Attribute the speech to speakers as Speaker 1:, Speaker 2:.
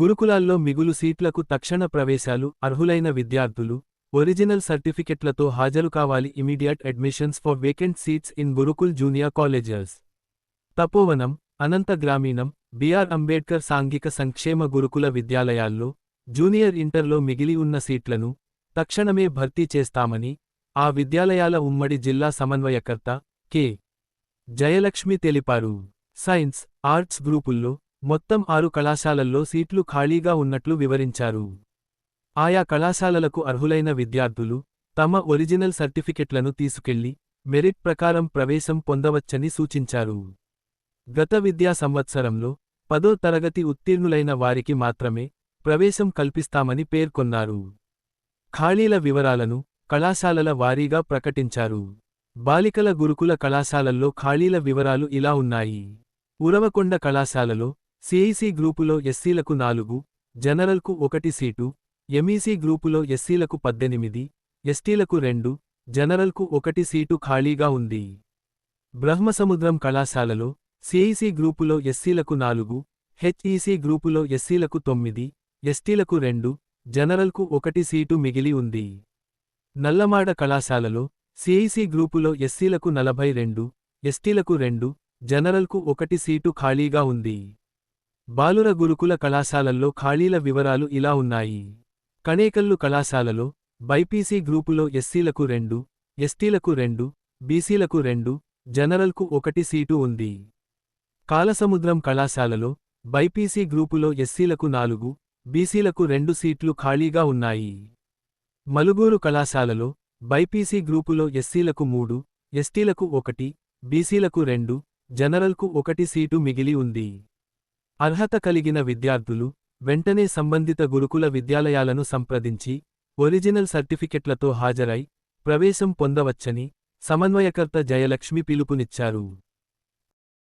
Speaker 1: గురుకులాల్లో మిగులు సీట్లకు తక్షణ ప్రవేశాలు అర్హులైన విద్యార్థులు ఒరిజినల్ సర్టిఫికెట్లతో హాజరు కావాలి. Immediate admissions for vacant seats in gurukul junior colleges. Tapovanam Ananta గ్రామీణం BR Ambedkar సాంఘిక సంక్షేమ గురుకుల విద్యాలయాల్లో జూనియర్ ఇంటర్లో మిగిలి ఉన్న సీట్లను తక్షణమే భర్తీ చేస్తామని ఆ విద్యాలయాల ఉమ్మడి జిల్లా సమన్వయకర్త కె. జయలక్ష్మి తెలిపారు. సైన్స్ ఆర్ట్స్ గ్రూపుల్లో మొత్తం ఆరు కళాశాలల్లో సీట్లు ఖాళీగా ఉన్నట్లు వివరించారు. ఆయా కళాశాలలకు అర్హులైన విద్యార్థులు తమ ఒరిజినల్ సర్టిఫికెట్లను తీసుకెళ్ళి మెరిట్ ప్రకారం ప్రవేశం పొందవచ్చని సూచించారు. గత విద్యా సంవత్సరంలో పదో తరగతి ఉత్తీర్ణులైన వారికి మాత్రమే ప్రవేశం కల్పిస్తామని పేర్కొన్నారు. ఖాళీల వివరాలను కళాశాలల వారీగా ప్రకటించారు. బాలికల గురుకుల కళాశాలల్లో ఖాళీల వివరాలు ఇలా ఉన్నాయి. ఉరవకొండ కళాశాలలో సిఐసి గ్రూపులో ఎస్సీలకు నాలుగు జనరల్కు ఒకటి సీటు ఎంఈసీ గ్రూపులో ఎస్సీలకు పద్దెనిమిది ఎస్టీలకు రెండు జనరల్కు ఒకటి సీటు ఖాళీగా ఉంది. బ్రహ్మసముద్రం కళాశాలలో సిఐసి గ్రూపులో ఎస్సీలకు నాలుగు హెచ్ఈసీ గ్రూపులో ఎస్సీలకు తొమ్మిది ఎస్టీలకు రెండు జనరల్కు ఒకటి సీటు మిగిలి ఉంది. నల్లమాడ కళాశాలలో సిఐసి గ్రూపులో ఎస్సీలకు నలభై రెండు ఎస్టీలకు రెండు జనరల్కు ఒకటి సీటు ఖాళీగా ఉంది. బాలుర గురుకుల కళాశాలల్లో ఖాళీల వివరాలు ఇలా ఉన్నాయి. కణేకల్లు కళాశాలలో బైపీసీ గ్రూపులో ఎస్సీలకు రెండు ఎస్టీలకు రెండు బీసీలకు రెండు జనరల్కు ఒకటి సీటు ఉంది. కాలసముద్రం కళాశాలలో బైపీసీ గ్రూపులో ఎస్సీలకు నాలుగు బీసీలకు రెండు సీట్లు ఖాళీగా ఉన్నాయి. మలుగూరు కళాశాలలో బైపీసీ గ్రూపులో ఎస్సీలకు మూడు ఎస్టీలకు ఒకటి బీసీలకు రెండు జనరల్కు ఒకటి సీటు మిగిలి ఉంది. అర్హత కలిగిన విద్యార్థులు వెంటనే సంబంధిత గురుకుల విద్యాలయాలను సంప్రదించి ఒరిజినల్ సర్టిఫికెట్లతో హాజరై ప్రవేశం పొందవచ్చని సమన్వయకర్త జయలక్ష్మి పిలుపునిచ్చారు.